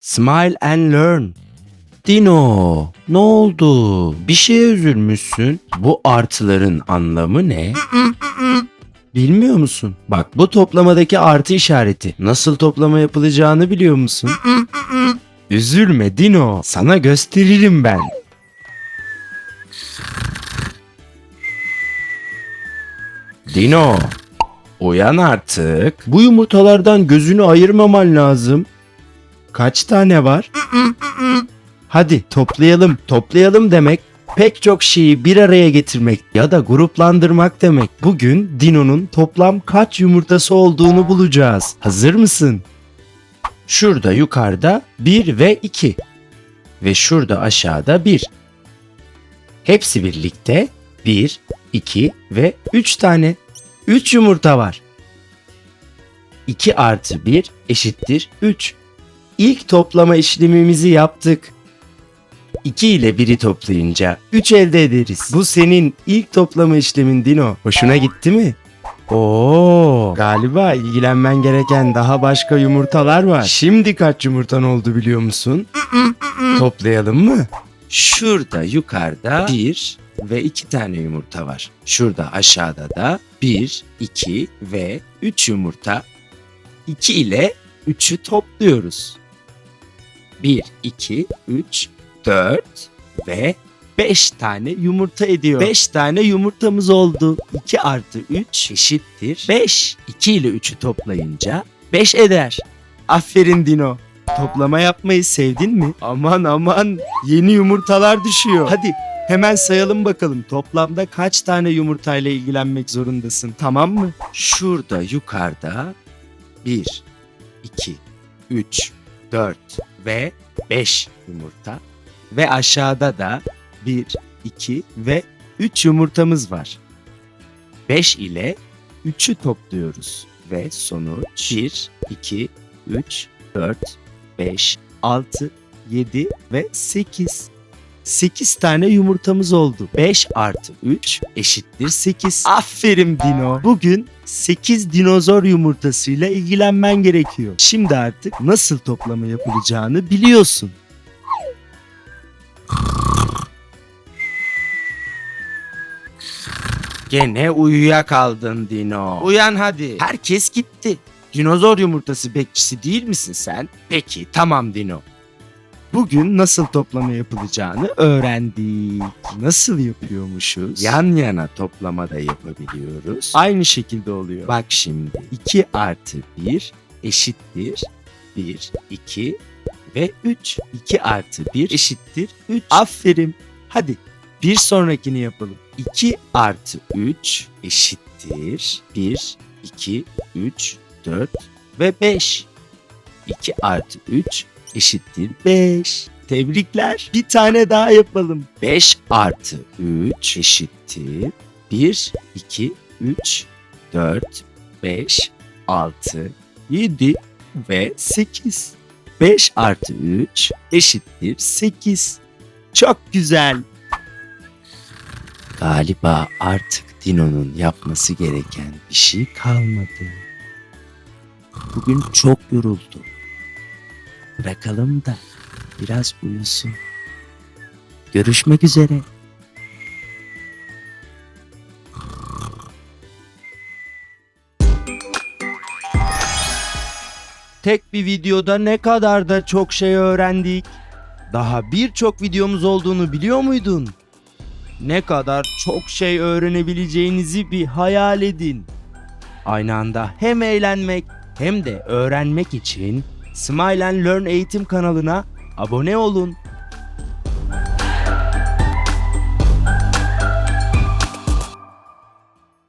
Smile and learn. Dino, ne oldu? Bir şeye üzülmüşsün. Bu artıların anlamı ne? Bilmiyor musun? Bak bu toplamadaki artı işareti. Nasıl toplama yapılacağını biliyor musun? Üzülme Dino. Sana gösteririm ben. Dino, uyan artık. Bu yumurtalardan gözünü ayırmaman lazım. Kaç tane var? Hadi toplayalım. Toplayalım demek pek çok şeyi bir araya getirmek ya da gruplandırmak demek. Bugün Dino'nun toplam kaç yumurtası olduğunu bulacağız. Hazır mısın? Şurada yukarıda 1 ve 2. Ve şurada aşağıda 1. Hepsi birlikte 1, 2 ve 3 tane. 3 yumurta var. 2 artı 1 eşittir 3. İlk toplama işlemimizi yaptık. 2 ile 1'i toplayınca 3 elde ederiz. Bu senin ilk toplama işlemin Dino. Hoşuna gitti mi? Oo, galiba ilgilenmen gereken daha başka yumurtalar var. Şimdi kaç yumurtan oldu biliyor musun? Toplayalım mı? Şurada yukarıda 1 ve 2 tane yumurta var. Şurada aşağıda da 1, 2 ve 3 yumurta. 2 ile 3'ü topluyoruz. 1, 2, 3, 4 ve 5 tane yumurta ediyor. 5 tane yumurtamız oldu. 2 artı 3 eşittir 5. 2 ile 3'ü toplayınca 5 eder. Aferin Dino. Toplama yapmayı sevdin mi? Aman aman yeni yumurtalar düşüyor. Hadi hemen sayalım bakalım. Toplamda kaç tane yumurtayla ilgilenmek zorundasın tamam mı? Şurada yukarıda 1, 2, 3, 4 ve 5 yumurta. Ve aşağıda da 1, 2 ve 3 yumurtamız var. 5 ile 3'ü topluyoruz. Ve sonuç 1, 2, 3, 4, 5, 6, 7 ve 8. 8 tane yumurtamız oldu. 5 artı 3 eşittir 8. Aferin Dino. Bugün 8 dinozor yumurtasıyla ilgilenmen gerekiyor. Şimdi artık nasıl toplama yapılacağını biliyorsun. Gene uyuyakaldın Dino. Uyan hadi. Herkes gitti. Dinozor yumurtası bekçisi değil misin sen? Peki tamam Dino. Bugün nasıl toplama yapılacağını öğrendik. Nasıl yapıyormuşuz? Yan yana toplama da yapabiliyoruz. Aynı şekilde oluyor. Bak şimdi 2 artı 1 eşittir 1, 2 ve 3. 2 artı 1 eşittir 3. Aferin. Hadi bir sonrakini yapalım. 2 artı 3 eşittir 1, 2, 3, 4 ve 5. 2 artı 3 eşittir 5. Tebrikler. Bir tane daha yapalım. 5 artı 3 eşittir 1, 2, 3, 4, 5, 6, 7 ve 8. 5 artı 3 eşittir 8. Çok güzel. Galiba artık Dino'nun yapması gereken bir şey kalmadı. Bugün çok yoruldu. Bırakalım da biraz uyusun. Görüşmek üzere. Tek bir videoda ne kadar da çok şey öğrendik. Daha birçok videomuz olduğunu biliyor muydun? Ne kadar çok şey öğrenebileceğinizi bir hayal edin. Aynı anda hem eğlenmek hem de öğrenmek için Smile and Learn eğitim kanalına abone olun.